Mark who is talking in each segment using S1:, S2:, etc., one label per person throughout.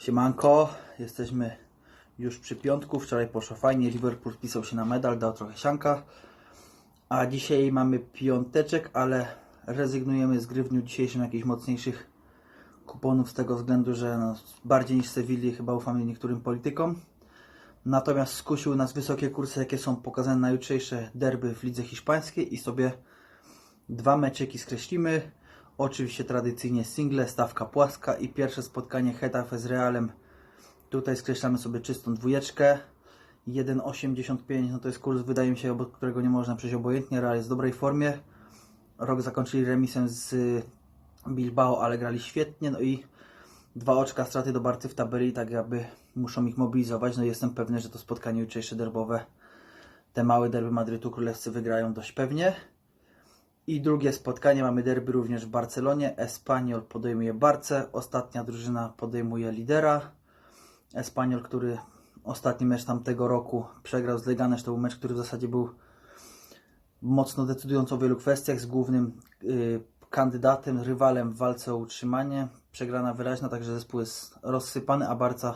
S1: Siemanko, jesteśmy już przy piątku. Wczoraj poszło fajnie. Liverpool wpisał się na medal, dał trochę sianka. A dzisiaj mamy piąteczek, ale rezygnujemy z gry w dniu dzisiejszym jakichś mocniejszych kuponów z tego względu, że no, bardziej niż Sewilli chyba ufamy niektórym politykom. Natomiast skusiły nas wysokie kursy, jakie są pokazane na jutrzejsze derby w lidze hiszpańskiej i sobie dwa meczeki skreślimy. Oczywiście tradycyjnie single, stawka płaska i pierwsze spotkanie Hetafe z Realem. Tutaj skreślamy sobie czystą dwójeczkę. 1,85 no to jest kurs, wydaje mi się, obok którego nie można przejść obojętnie. Real jest w dobrej formie. Rok zakończyli remisem z Bilbao, ale grali świetnie. No i dwa oczka straty do Barcy w tabeli, tak jakby muszą ich mobilizować. No jestem pewny, że to spotkanie jutrzejsze derbowe, te małe derby Madrytu królewscy wygrają dość pewnie. I drugie spotkanie mamy derby również w Barcelonie. Espanyol podejmuje Barce, ostatnia drużyna podejmuje lidera. Espanyol, który ostatni mecz tamtego roku przegrał z Leganes, to był mecz, który w zasadzie był mocno decydujący o wielu kwestiach z głównym y, kandydatem, rywalem w walce o utrzymanie. Przegrana wyraźna, także zespół jest rozsypany, a Barca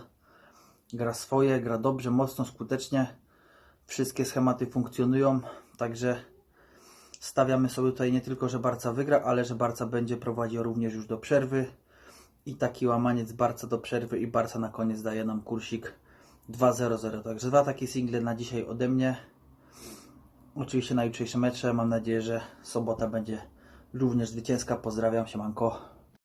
S1: gra swoje, gra dobrze, mocno, skutecznie. Wszystkie schematy funkcjonują, także stawiamy sobie tutaj nie tylko, że Barca wygra, ale że Barca będzie prowadził również już do przerwy. I taki łamaniec Barca do przerwy i Barca na koniec daje nam kursik 2-0-0. Także dwa takie single na dzisiaj ode mnie. Oczywiście na jutrzejsze mecze. Mam nadzieję, że sobota będzie również zwycięska. Pozdrawiam, siemanko.